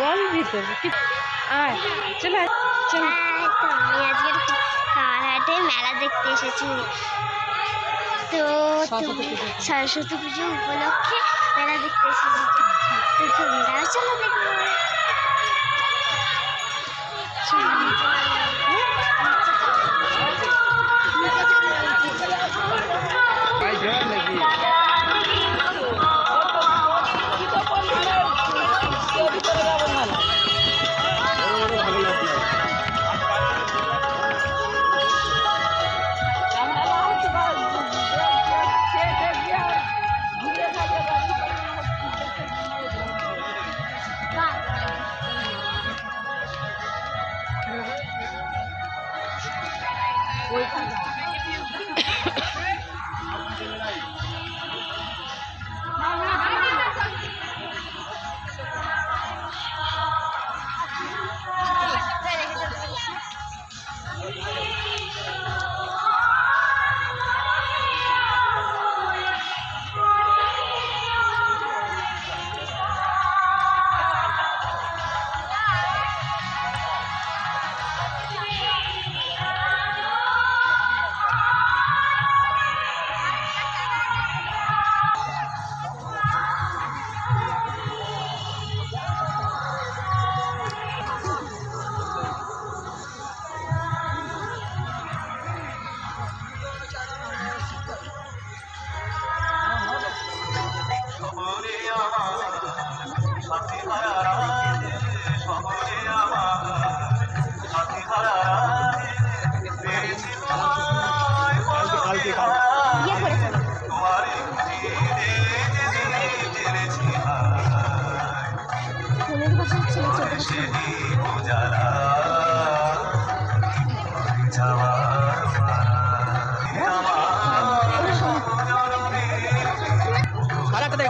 বল ভিতর আয় চলে চল আমি আজকে কালহাটে মেলা দেখতে এসেছি। তো সরস্বতী পুজো। উপলক্ষে মেলা দেখতে এসেছি। তো তোমরাও চলো দেখব ইয়ে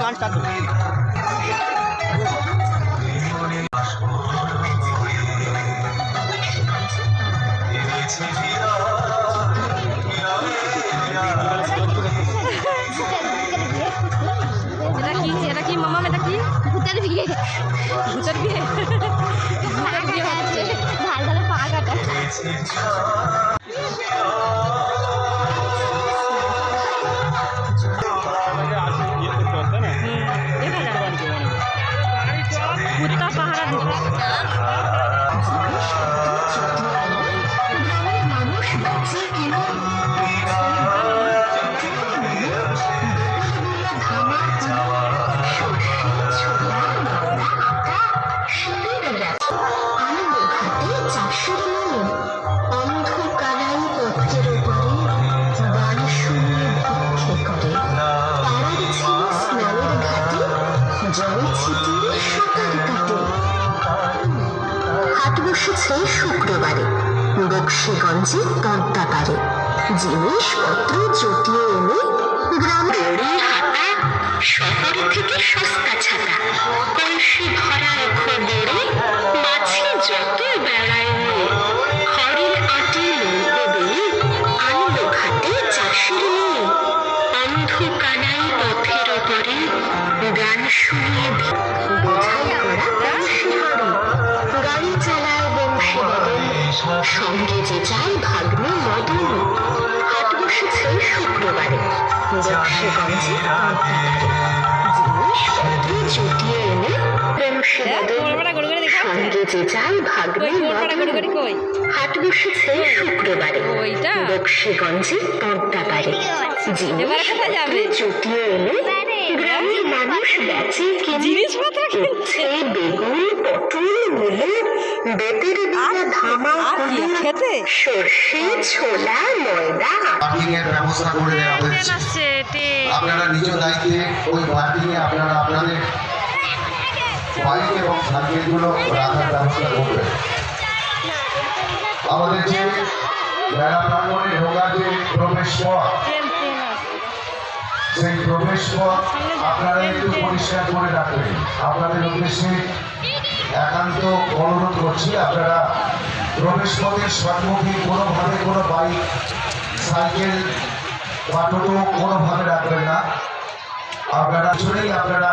গান স্টার্ট এটা কি? এটা কি মামা? এটা কি? ভূতের বিয়ে। ভূতের বিয়ে? ভূতের বিয়ে হচ্ছে। ভালো ভালো পা কাটা। Oh, Welcome. বক্সিগঞ্জে পদ্মা পারে জিনিসপত্র জুটিয়ে এনে গ্রামে হাতা শহর থেকে সস্তা ছাতা, কলসি ভরা খবরে মাছে যত বেড়ায় খড়ের আটি নৌকো বেয়ে আনলো ঘাটে চাষের মেয়ে অন্ধ কানাই পথের ওপরে গান শুনিয়ে বোঝাই করা প্রাণ গাড়ি চালায় বংশী সঙ্গে যে যায় ভাগ্নে মদন হাট বসেছে শুক্রবারে বক্সিগঞ্জে জিনিসপত্র জুটিয়ে এনে হ্যাঁ সঙ্গে যে যায় ভাগ্নে মদন হাট বসেছে শুক্রবারে ওইটা? বক্সিগঞ্জে পদ্মা পারে এবারে কোথায় যাবে? জুটিয়ে এনে কিনে জিনিসপত্র কিনছে। বেগুন পটল মূলো বেতের ধামা খেতে? সর্ষে ছোলা ময়দা। পার্কিং এর ব্যবস্থা করে দেওয়া হয়েছে। আপনারা নিজ দায়িত্বে ওই পার্কিং এ আপনারা আপনাদের বাইক এবং সাইকেলগুলো রাখার ব্যবস্থা করবেন। আমাদের যে মেলা প্রাঙ্গণে ঢোকার যে প্রবেশ পথ সেই প্রবেশ পথ আপনারা একটু পরিষ্কার করে রাখবেন আপনাদের উদ্দেশ্যে একান্ত অনুরোধ করছি, আপনারা প্রবেশ পথের সম্মুখে কোনোভাবে কোনো বাইক, সাইকেল বা টোটো কোনোভাবে রাখবেন না। আপনারা আসলেই আপনারা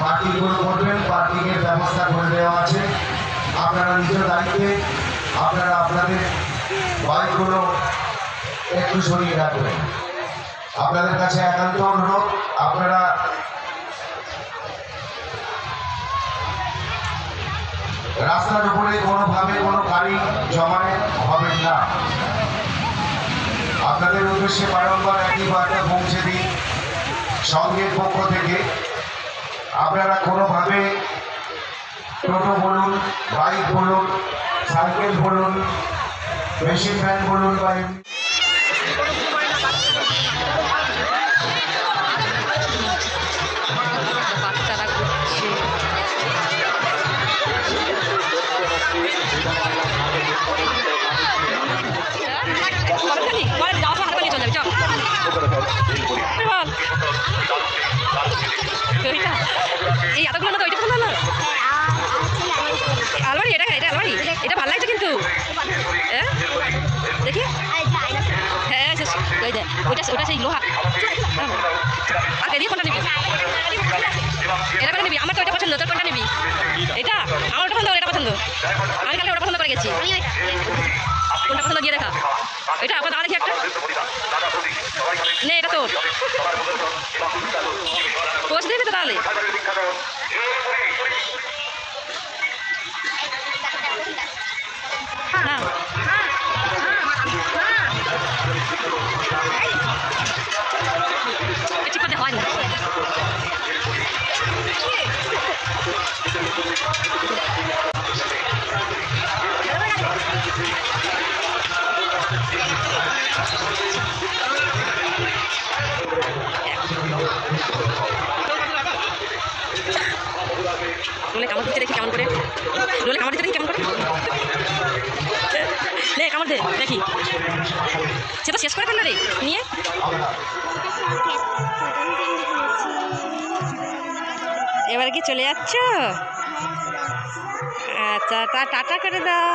পার্কিংগুলো করবেন, পার্কিংয়ের ব্যবস্থা করে দেওয়া আছে। আপনারা নিজ দায়িত্বে, আপনারা আপনাদের বাইকগুলো একটু সরিয়ে রাখবেন। আপনাদের কাছে একান্ত অনুরোধ, আপনারা রাস্তার উপরে কোনোভাবে কোনো গাড়ি জমায়েত হবেন না। আপনাদের উদ্দেশ্যে বারংবার একই বার্তা পৌঁছে দিই সঙ্গের পক্ষ থেকে। আপনারা কোনোভাবে টোটো বলুন, বাইক বলুন, সাইকেল বলুন, মেশিন ভ্যান বলুন বা ওইটা ওটা সেই লোহা। আর দিয়ে কোনটা নিবি? এটা করে নিবি? আমার তো ওইটা পছন্দ তোর কোনটা নিবি? এটা? আমার ওটা পছন্দ এটা পছন্দ। আমি কালকে ওটা পছন্দ করে গেছি। কোনটা পছন্দ দিয়ে দেখা। এটা দাঁড়া দেখি একটা। নে এটা তোর। পোষ দিবি তো তাহলে? রোলে কামড় কেমন করে। রোলে কামড় কেমন করে। দে, দেখি। সে শেষ করে ফেলল রে, নিয়ে। এবার কি চলে যাচ্ছ? আচ্ছা তা টাটা করে দাও।